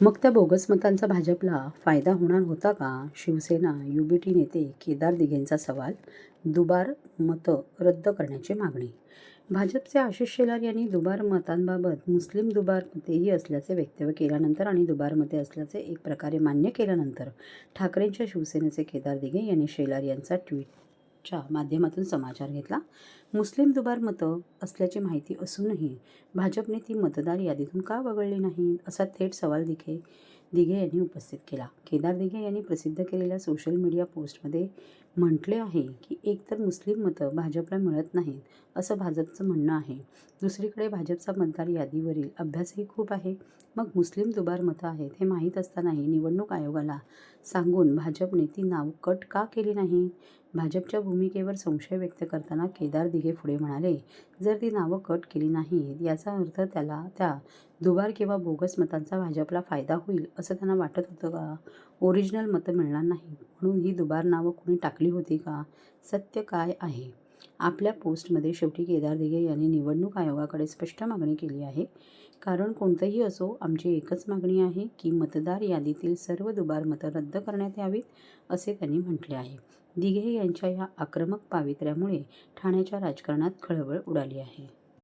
मग त्या बोगस मतांचा भाजपला फायदा होणार होता का? शिवसेना युबीटी नेते केदार दिघेंचा सवाल दुबार मतं रद्द करण्याची मागणी. भाजपचे आशिष शेलार यांनी दुबार मतांबाबत मुस्लिम दुबार मतेही असल्याचे वक्तव्य केल्यानंतर आणि दुबार मते असल्याचे एक प्रकारे मान्य केल्यानंतर ठाकरेंच्या शिवसेनेचे केदार दिघे यांनी शेलार यांचा ट्विटच्या माध्यमातून समाचार घेतला. मुस्लिम दुबार मतं असल्याची माहिती असूनही भाजपने ती मतदार यादीतून का वगळली नाहीत असा थेट सवाल दिघे दिघे यांनी उपस्थित केला. केदार दिघे यांनी प्रसिद्ध केलेल्या सोशल मीडिया पोस्टमध्ये म्हटले आहे की एकतर मुस्लिम मतं भाजपला मिळत नाहीत असं भाजपचं म्हणणं आहे. दुसरीकडे भाजपचा मतदार यादीवरील अभ्यासही खूप आहे. मग मुस्लिम दुबार मतं आहेत हे माहीत असतानाही निवडणूक आयोगाला सांगून भाजपने ती नाव कट का केली नाही? भाजपच्या भूमिकेवर संशय व्यक्त करताना केदार दिघे पुढे म्हणाले जर ती नावं कट केली नाहीत याचा अर्थ त्याला त्या दुबार किंवा बोगस मतांचा भाजपला फायदा होईल असं त्यांना वाटत होतं का? ओरिजिनल मतं मिळणार नाही म्हणून ही दुबार नावं कुणी टाकली होती का? सत्य काय आहे? आपल्या पोस्टमध्ये शेवटी केदार दिघे यांनी निवडणूक आयोगाकडे स्पष्ट मागणी केली आहे. कारण कोणतंही असो आमची एकच मागणी आहे की मतदार यादीतील सर्व दुबार मतं रद्द करण्यात यावीत असे त्यांनी म्हटले आहे. दिघे यांच्या या आक्रमक पावित्र्यामुळे ठाण्याच्या राजकारणात खळबळ उडाली आहे.